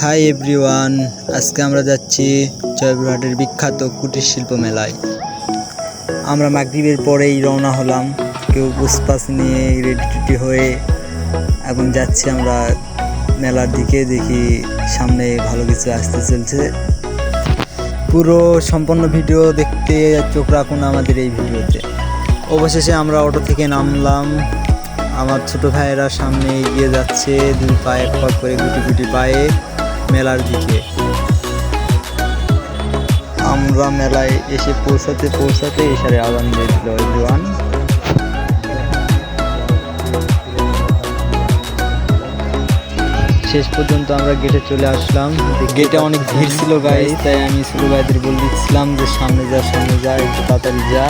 Hi everyone আজকে আমরা যাচ্ছি জয়পুরহাটের বিখ্যাত কুটির শিল্প মেলায়। আমরা মাগরীবের পরেই রওনা হলাম। কেউ পুষ্পাস নিয়ে রেডি টেডি হয়ে এখন যাচ্ছি আমরা মেলার দিকে, দেখি সামনে ভালো কিছু আসতে চলছে। পুরো সম্পূর্ণ ভিডিও দেখতে চোখ রাখুন আমাদের এই ভিডিওতে। অবশেষে আমরা অটো থেকে নামলাম। আমার ছোট ভাইয়েরা সামনে এগিয়ে যাচ্ছে, দুই পায়ে এক পা করে গুটি গুটি পায়ে মেলার দিকে। আমরা মেলায় এসে পৌঁছাতে পৌঁছাতে এসারে আদান দিয়েছিল এভরিওয়ান শেষ পর্যন্ত আমরা গেটে চলে আসলাম। গেটে অনেক ভিড় ছিল গাইজ তাই আমি ছোটো ভাইদের বলে দিচ্ছিলাম যে সামনে যা সামনে যা, একটু তাড়াতাড়ি যা।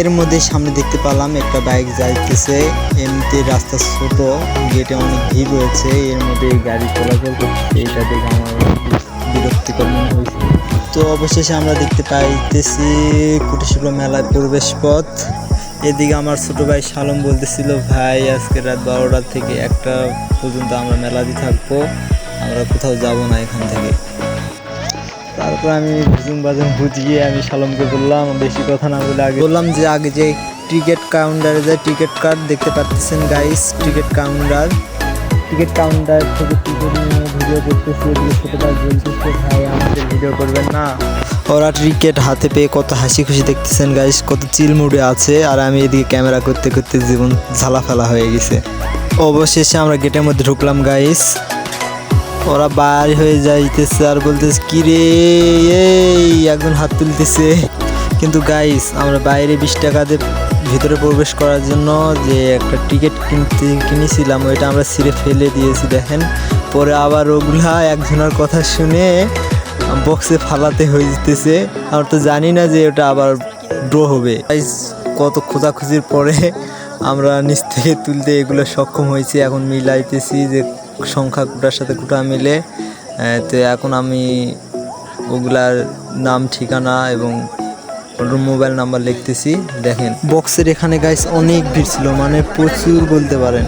এর মধ্যে সামনে দেখতে পেলাম একটা বাইক যাইতেছে। এমনিতে রাস্তা ছোট, গেটে অনেক ভিড় রয়েছে। এর মধ্যে গাড়ি চলাচল করছে। এটা দেখে আমার বিরক্তিকর মনে হয়েছে। তো অবশেষে আমরা দেখতে পাইতেছি কুটিশিল্প মেলার প্রবেশ পথ এদিকে আমার ছোট ভাই সালম বলতেছিল, ভাই, আজকে রাত বারোটা থেকে একটা পর্যন্ত আমরা মেলাতে থাকব। আমরা কোথাও যাব না এখান থেকে। তারপর আমি ভুজুম বাজুম বুঝিয়ে আমি সালমকে বললাম, বেশি কথা না বলে আগে বললাম যে আগে যে টিকিট কাউন্টারে যে টিকিট কার্ড দেখতে পাচ্ছেন guys ticket counter ticket counter থেকে টিকিট নিয়ে ভিডিও করতেছি এদিকে ছোটো বলতেছে ভাই, আমাদের ভিডিও করবেন না। ওরা টিকিট হাতে পেয়ে কত হাসি খুশি দেখতেছেন গাইস কত চিল মুডে আছে। আর আমি এদিকে ক্যামেরা করতে করতে জীবন ঝালা ফেলা হয়ে গেছে। অবশেষে আমরা গেটের মধ্যে ঢুকলাম গাইস ওরা বার হয়ে যাইতেছে আর বলতেছে কি রে এই একজন হাত তুলতেছে। কিন্তু গাইস আমরা বাইরে বিশ টাকা দিয়ে ভিতরে প্রবেশ করার জন্য যে একটা টিকিট কিনতে, কিনেছিলাম, ওইটা আমরা ছিঁড়ে ফেলে দিয়েছি, দেখেন। পরে আবার ওগুলা একজনের কথা শুনে বক্সে ফালাতে হয়ে যেতেছে আমরা তো জানি না যে ওটা আবার ড্র হবে। গাইস কত খোঁজাখুঁজির পরে আমরা নিচ থেকে তুলতে এগুলো সক্ষম হয়েছি, এখন মিলাইতেছি যে সংখ্যা কোটার সাথে কোটা মিলে তো এখন আমি ওগুলার নাম, ঠিকানা এবং মোবাইল নাম্বার লিখতেছি। দেখেন বক্সের এখানে গাইস অনেক ভিড় ছিল মানে প্রচুর বলতে পারেন।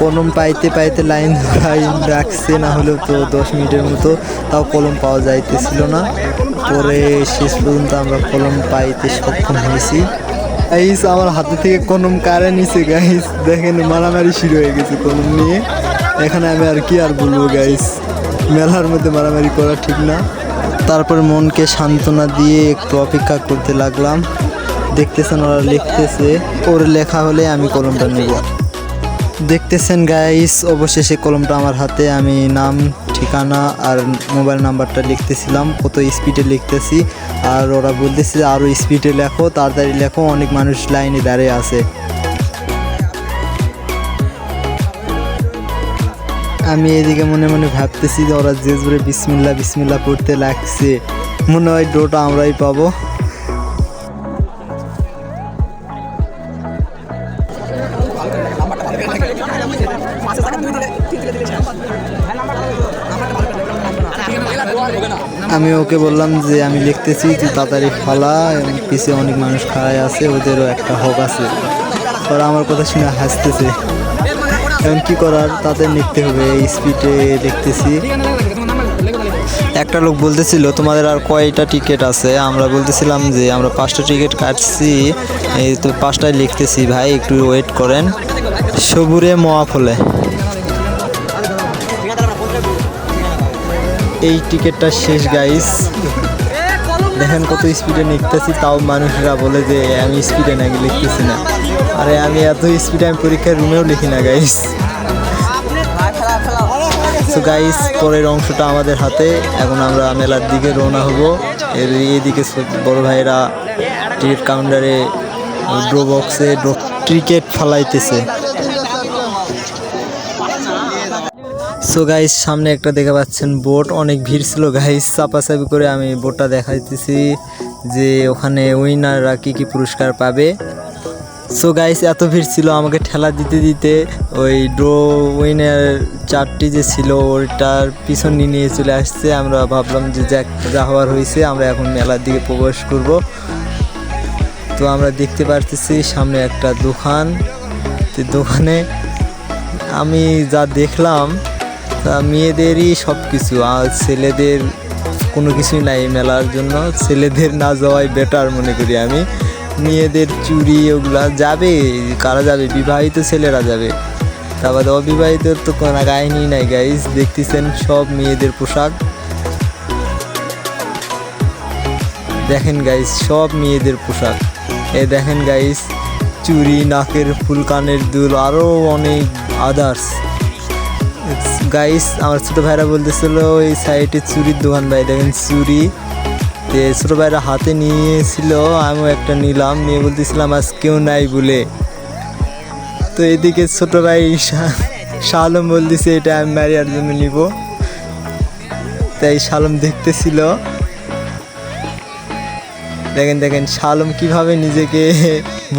কলম পাইতে পাইতে লাইন লাইন রাখছে না হলেও তো দশ মিনিটের মতো, তাও কলম পাওয়া যাইতেছিল না। পরে শেষ পর্যন্ত আমরা কলম পাইতে সক্ষম হয়েছি। গাইস আমার হাতে থেকে কলম কারে নিছে গাইস দেখেন, মারামারি শুরু হয়ে গেছে কলম নিয়ে। এখানে আমি আর কি আর বলব গাইস মেলার মধ্যে মারামারি করা ঠিক না। তারপর মনকে সান্ত্বনা দিয়ে একটু অপেক্ষা করতে লাগলাম। দেখতেছেন ওরা লিখতেছে, ওর লেখা হলে আমি কলমটা নেব। দেখতেছেন গাইস অবশেষে কলমটা আমার হাতে। আমি নাম, ঠিকানা আর মোবাইল নাম্বারটা লিখতেছিলাম, কত স্পিডে লিখতেছি। আর ওরা বলতেছে আরও স্পিডে লেখো, তাড়াতাড়ি লেখো, অনেক মানুষ লাইনে দাঁড়িয়ে আছে। আমি এদিকে মনে মনে ভাবতেছি যে ওরা যে জোরে বিসমিল্লা বিসমিল্লা পড়তে লাগছে। মনে হয় ডোটা আমরাই পাবো। আমি ওকে বললাম যে আমি লিখতেছি, তুই তাড়াতাড়ি ফালা এবং পিছিয়ে অনেক মানুষ খাড়ায় আছে, ওদেরও একটা হক আছে। ওরা আমার কথা শুনে হাসতেছে। এখন কি করার, তাদের লিখতে হবে স্পিডে লিখতেছি একটা লোক বলতেছিল, তোমাদের আর কয়টা টিকিট আছে? আমরা বলতেছিলাম যে, আমরা পাঁচটা টিকিট কাটছি। এই তো পাঁচটায় লিখতেছি, ভাই, একটু ওয়েট করেন। সবুরে মোয়া ফলে। এই টিকিটটা শেষ গাইস দেখেন কত স্পিডে লিখতেছি তাও মানুষরা বলে যে আমি স্পিডে নাকি লিখতেছি না। আরে আমি এত স্পিডে আমি পরীক্ষার রুমেও লিখি না গাইস সো গাইস পরের অংশটা আমাদের হাতে। এখন আমরা মেলার দিকে রওনা হব। এর এদিকে বড় ভাইরা টিকিট কাউন্টারে ড্রো বক্সে ড্রো ক্রিকেট ফালাইতেছে। সো গাইস সামনে একটা দেখে পাচ্ছেন বোট। অনেক ভিড় ছিল গাইস চাপাচাপি করে আমি বোটটা দেখাইতেছি যে ওখানে উইনাররা কী কী পুরস্কার পাবে। সো গাইস এত ভিড় ছিল আমাকে ঠেলা দিতে দিতে ওই ড্রো উইনার চারটি যে ছিল ওটার পিছন নিয়ে চলে আসছে। আমরা ভাবলাম যে যাক, যা হওয়ার হয়েছে, আমরা এখন মেলার দিকে প্রবেশ করব। তো আমরা দেখতে পারতেছি সামনে একটা দোকান। তো দোকানে আমি যা দেখলাম মেয়েদেরই সব কিছু আর ছেলেদের কোনো কিছুই নাই মেলার জন্য। ছেলেদের না যাওয়াই বেটার মনে করি আমি। মেয়েদের চুরি ওগুলা যাবে, কারা যাবে? বিবাহিত ছেলেরা যাবে। তারপরে অবিবাহিত তো কোনো কাহিনী নাই গাইস দেখতেছেন সব মেয়েদের পোশাক। দেখেন গাইস সব মেয়েদের পোশাক। এ দেখেন গাইস চুরি, নাকের ফুল কানের দুল আরও অনেক আদার্স গাইস আমার ছোটো ভাইরা বলতেছিল, ওই সাইডে চুরির দোকান ভাই, দেখেন চুরি। তে ছোটো ভাইরা হাতে নিয়েছিল, আমিও একটা নিলাম, নিয়ে বলতেছিলাম, আজ কেউ নাই বলে। তো এদিকে ছোটো ভাই শালম বলতেছে, এটা আমি মারিয়ার জন্য নিব। তাই শালম দেখতেছিল। দেখেন দেখেন, শালম কীভাবে নিজেকে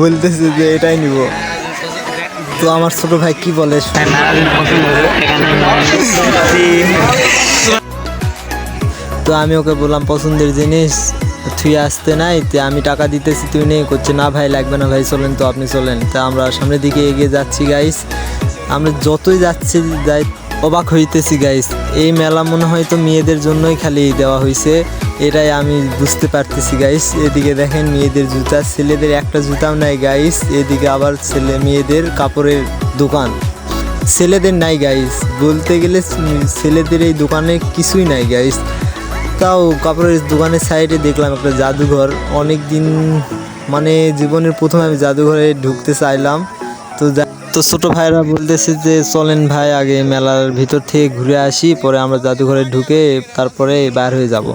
বলতেছে যে, এটাই নিব। তো আমার ছোট ভাই কি বলে তো আমি ওকে বললাম পছন্দের জিনিস তুই আসতে নাই তে আমি টাকা দিতেছি তুই নেই। করছে না ভাই লাগবে না ভাই চলেন তো আপনি চলেন। তা আমরা সামনের দিকে এগিয়ে যাচ্ছি গাইস আমরা যতই যাচ্ছি যাই অবাক হইতেছি গাইস এই মেলা মনে হয় তো মেয়েদের জন্যই খালি দেওয়া হয়েছে এটাই আমি বুঝতে পারতেছি গাইস এদিকে দেখেন মেয়েদের জুতা, ছেলেদের একটা জুতাও নাই গাইস এদিকে আবার ছেলে মেয়েদের কাপড়ের দোকান। ছেলেদের নাই গাইস বলতে গেলে ছেলেদের এই দোকানে কিছুই নাই গাইস তাও কাপড়ের দোকানের সাইডে দেখলাম একটা জাদুঘর। অনেক দিন মানে জীবনের প্রথম আমি জাদুঘরে ঢুকতে চাইলাম। তো তো ছোটো ভাইরা বলতেছে যে, চলেন ভাই, আগে মেলার ভিতর থেকে ঘুরে আসি, পরে আমরা জাদুঘরে ঢুকে তারপরে বার হয়ে যাব।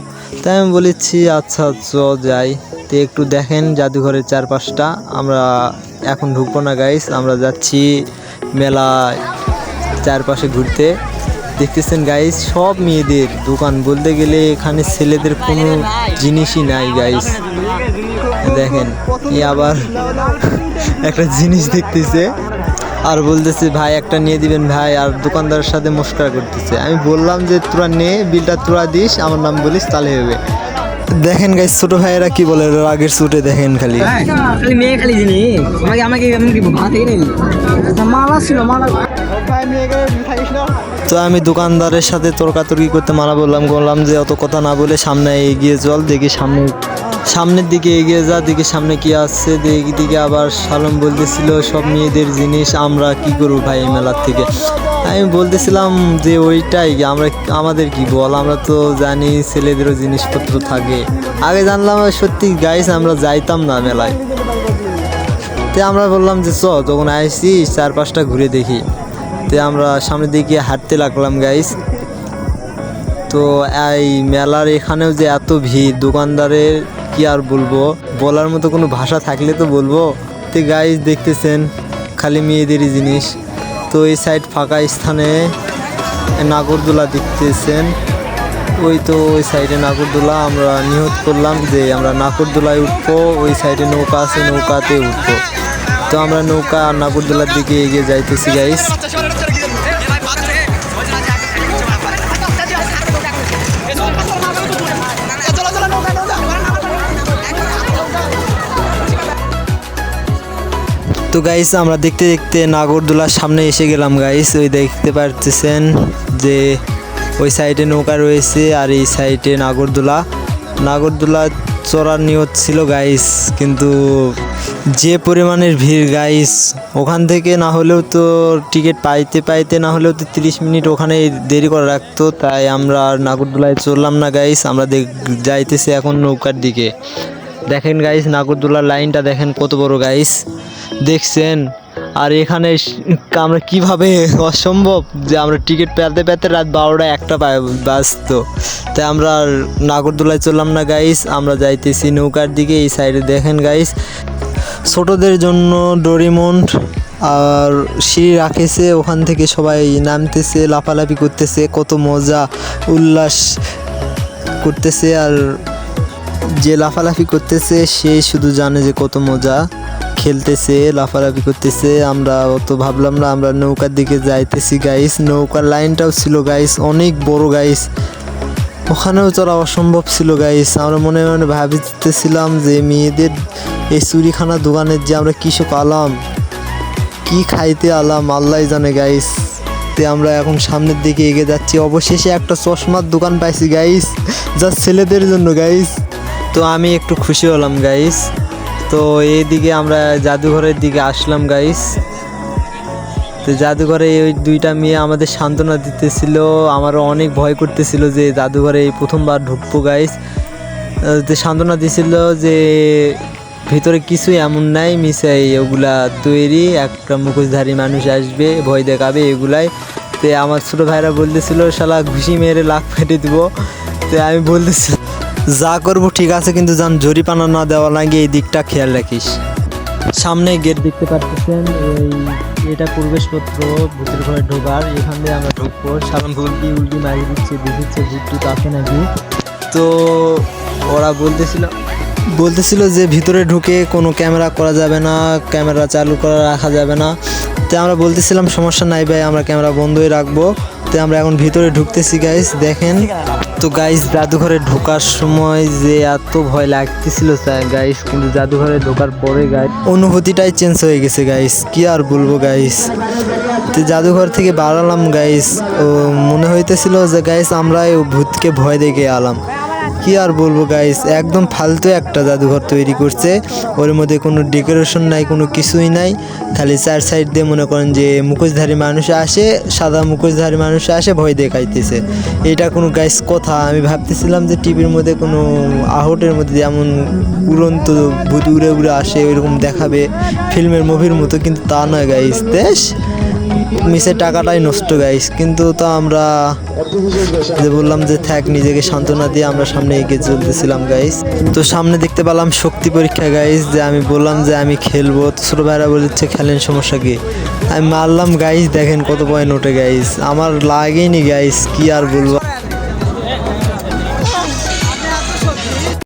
তাই আমি বলেছি আচ্ছা চ যাই। তো একটু দেখেন জাদুঘরের চারপাশটা। আমরা এখন ঢুকবো না গাইস আমরা যাচ্ছি মেলা চারপাশে ঘুরতে। দেখতেছেন গাইস সব মেয়েদের দোকান। বলতে গেলে এখানে ছেলেদের কোনো জিনিসই নাই গাইস দেখেন, এ আবার একটা জিনিস দেখতেছে। আর বলতেছে ভাই একটা নিয়ে দিবেন ভাই। আর দোকানদারের সাথে মস্কার করতেছে। আমি বললাম যে তোরা নে বিলটা তোরা দিস আমার নাম বলিস তাহলে হবে। দেখেন গাইস ছোট ভাইয়েরা কি বলে আগের সুটে দেখেন খালি। খালি মেয়ে খালি জিনিস। আমাকে আমাকে এমন কি ভাত নেই মালা ছিল মালা। তো আমি দোকানদারের সাথে তর্কাতর্কি করতে মানা বললাম বললাম যে অত কথা না বলে সামনে এগিয়ে চল দেখি সামনে সামনের দিকে এগিয়ে যা দিকে সামনে কি আসছে দিকে আবার সালম বলতেছিল, সব মেয়েদের জিনিস, আমরা কি করব ভাই এই মেলার থেকে? আমি বলতেছিলাম যে ওইটাই, আমরা আমাদের কি বল? আমরা তো জানি ছেলেদেরও জিনিসপত্র থাকে। আগে জানলাম সত্যি গাইস আমরা যাইতাম না মেলায়। তে আমরা বললাম যে চ তখন আইসি চার পাঁচটা ঘুরে দেখি। তে আমরা সামনের দিকে হাঁটতে লাগলাম গাইস তো এই মেলার এখানেও যে এত ভিড়, দোকানদারের কি আর বলব? বলার মতো কোনো ভাষা থাকলে তো বলব। তে গাইস দেখতেছেন, খালি মেয়েদেরই জিনিস। তো এই সাইড ফাঁকা স্থানে নাগরদোলা দেখতেছেন। ওই তো ওই সাইডে নাগরদোলা, আমরা নিহত করলাম যে আমরা নাগরদোলায় উঠবো, ওই সাইডে নৌকা আছে, নৌকাতে উঠবো। তো আমরা নৌকা আর নাগরদোলার দিকে এগিয়ে যাইতেছি গাইস তো গাইস আমরা দেখতে দেখতে নাগরদোলার সামনে এসে গেলাম গাইস ওই দেখতে পারতেছেন যে ওই সাইডে নৌকা রয়েছে আর এই সাইডে নাগরদোলা। নাগরদোলা চড়ার নিয়ত ছিল গাইস কিন্তু যে পরিমাণের ভিড় গাইস ওখান থেকে না হলেও তো টিকিট পাইতে পাইতে না হলেও তো তিরিশ মিনিট ওখানে দেরি করে রাখতো তাই আমরা আর নাগরদোলায় চললাম না গাইস আমরা যাইতেছি এখন নৌকার দিকে। দেখেন গাইস নাগরদোলার লাইনটা দেখেন কত বড় গাইস দেখছেন? আর এখানে আমরা কীভাবে অসম্ভব যে আমরা টিকিট পেতে পেতে রাত বারোটা একটা বাজতো। তাই আমরা নাগরদোলায় চললাম না গাইস আমরা যাইতেছি নৌকার দিকে, এই সাইডে দেখেন গাইস ছোটদের জন্য ডোরিমন্ড আর সিঁড়ি রাখেছে। ওখান থেকে সবাই নামতেছে, লাফালাফি করতেছে, কত মজা, উল্লাস করতেছে। আর যে লাফালাফি করতেছে, সে শুধু জানে যে কত মজা খেলতেছে, লাফালাফি করতেছে। আমরা অত ভাবলাম না, আমরা নৌকার দিকে যাইতেছি গাইস নৌকার লাইনটাও ছিল গাইস অনেক বড় গাইস ওখানেও চড়া অসম্ভব ছিল গাইস আমরা মনে মনে ভাবিতেছিলাম যে মেয়েদের এই চুরিখানা দোকানের যে আমরা কৃষক আলাম, কি খাইতে আলাম আল্লাহ জানে গাইস তে আমরা এখন সামনের দিকে এগিয়ে যাচ্ছি। অবশেষে একটা চশমার দোকান পাইছি গাইস যা ছেলেদের জন্য গাইস তো আমি একটু খুশি হলাম গাইস তো এইদিকে আমরা জাদুঘরের দিকে আসলাম গাইস তো জাদুঘরে ওই দুইটা মেয়ে আমাদের সান্ত্বনা দিতেছিল। আমারও অনেক ভয় করতেছিল যে জাদুঘরে এই প্রথমবার ঢুকবো গাইস তো সান্ত্বনা দিছিল যে ভিতরে কিছুই এমন নাই, মিশাই ওগুলা তৈরি, একটা মুখোশধারী মানুষ আসবে, ভয় দেখাবে এগুলাই। তো আমার ছোটো ভাইরা বলতেছিল, শালা, ঘুষি মেরে লাখ ফেটে দিব। তো আমি বলতেছি যা করব ঠিক আছে, কিন্তু যান জরিপানা না দেওয়া লাগে, এই দিকটা খেয়াল রাখিস। সামনে গেট দেখতে পাচ্ছেন এই এটা প্রবেশপত্র, ভূতের ঘরে ঢোকার, এখান দিয়ে আমরা ঢুকবো। সালাম উল্টি উল্টি মারি দিচ্ছে দেখেছে ভূত টুত আছে নাকি? তো ওরা বলতেছিল বলতেছিল যে ভিতরে ঢুকে কোনো ক্যামেরা করা যাবে না, ক্যামেরা চালু করা রাখা যাবে না। তো আমরা বলতেছিলাম, সমস্যা নাই ভাই, আমরা ক্যামেরা বন্ধই রাখব। তো আমরা এখন ভিতরে ঢুকতেছি গাইস দেখেন। তো গাইস জাদুঘরে ঢোকার সময় যে এত ভয় লাগতেছিল গাইস কিন্তু জাদুঘরে ঢোকার পরে গাইস অনুভূতিটাই চেঞ্জ হয়ে গেছে গাইস কি আর বলব গাইস তো জাদুঘর থেকে বাড়ালাম গাইস ও মনে হইতেছিল যে গাইস আমরা ভূতকে ভয় দেখে আলাম। কি আর বলব গাইস একদম ফালতু একটা জাদুঘর তৈরি করছে। ওর মধ্যে কোনো ডেকোরেশন নাই, কোনো কিছুই নাই। খালি চার সাইড দিয়ে মনে করেন যে মুখোশধারী মানুষ আসে, সাদা মুখোশধারী মানুষ আসে, ভয় দেখাইতেছে। এটা কোনো গাইস কথা। আমি ভাবতেছিলাম যে টিভির মধ্যে কোনো আহটের মধ্যে যেমন উড়ন্ত ভূত উড়ে উড়ে আসে, ওইরকম দেখাবে ফিল্মের মুভির মতো, কিন্তু তা নয় গাইস দেশ মিসের টাকাটাই নষ্ট গাইস কিন্তু তো আমরা যে বললাম যে, থাক, নিজেকে সান্ত্বনা দিয়ে আমরা সামনে এগিয়ে চলতেছিলাম গাইস তো সামনে দেখতে পেলাম শক্তি পরীক্ষা গাইস যে আমি বললাম যে, আমি খেলব। তো ছোটো ভাইরা বলেছে, খেলেন, সমস্যা কি? আমি মারলাম গাইস দেখেন কত পয়েন্ট ওঠে গাইস আমার লাগেনি গাইস কি আর বলব?